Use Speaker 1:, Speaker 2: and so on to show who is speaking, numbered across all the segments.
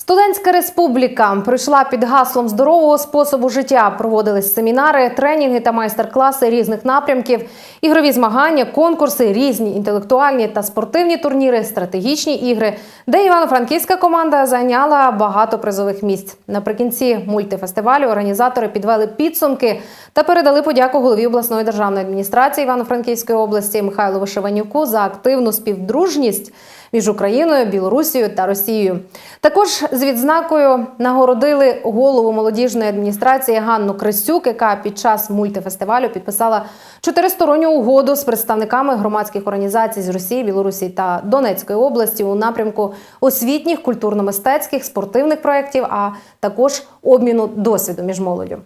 Speaker 1: Студентська республіка прийшла під гаслом здорового способу життя. Проводились семінари, тренінги та майстер-класи різних напрямків, ігрові змагання, конкурси, різні інтелектуальні та спортивні турніри, стратегічні ігри, де івано-франківська команда зайняла багато призових місць. Наприкінці мультифестивалю організатори підвели підсумки та передали подяку голові обласної державної адміністрації Івано-Франківської області Михайлу Вишиванюку за активну співдружність між Україною, Білорусією та Росією. Також з відзнакою нагородили голову молодіжної адміністрації Ганну Крисюк, яка під час мультифестивалю підписала чотиристоронню угоду з представниками громадських організацій з Росії, Білорусі та Донецької області у напрямку освітніх, культурно-мистецьких, спортивних проєктів, а також обміну досвіду між молоддю.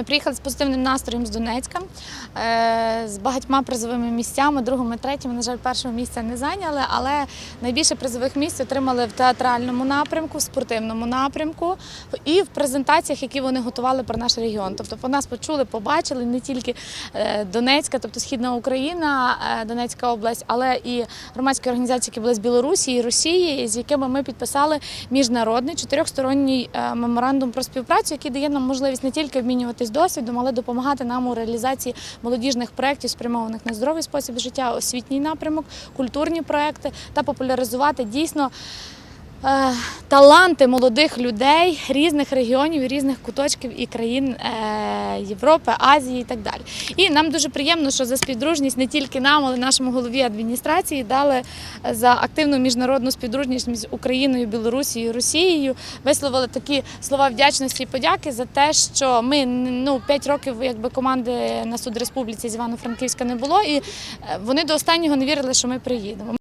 Speaker 2: Ми приїхали з позитивним настроєм з Донецька, е, з багатьма призовими місцями, другими, третіми. На жаль, першого місця не зайняли, але найбільше призових місць отримали в театральному напрямку, в спортивному напрямку і в презентаціях, які вони готували про наш регіон. Тобто по нас почули, побачили не тільки е, Донецька, тобто Східна Україна, е, Донецька область, але і громадські організації, які були з Білорусі і Росії, з якими ми підписали міжнародний чотирьохсторонній меморандум про співпрацю, який дає нам можливість не тільки обмінюватись досвідом, але допомагати нам у реалізації молодіжних проєктів, спрямованих на здоровий спосіб життя, освітній напрямок, культурні проекти та популяризувати дійсно. е, Таланти молодих людей різних регіонів, різних куточків і країн е, Європи, Азії і так далі. І нам дуже приємно, що за співдружність не тільки нам, але й нашому голові адміністрації дали е, за активну міжнародну співдружність між Україною, Білорусією, Росією. Висловили такі слова вдячності і подяки за те, що ми ну 5 років, якби команди на суд республіці з Івано-Франківська не було, і е, вони до останнього не вірили, що ми приїдемо.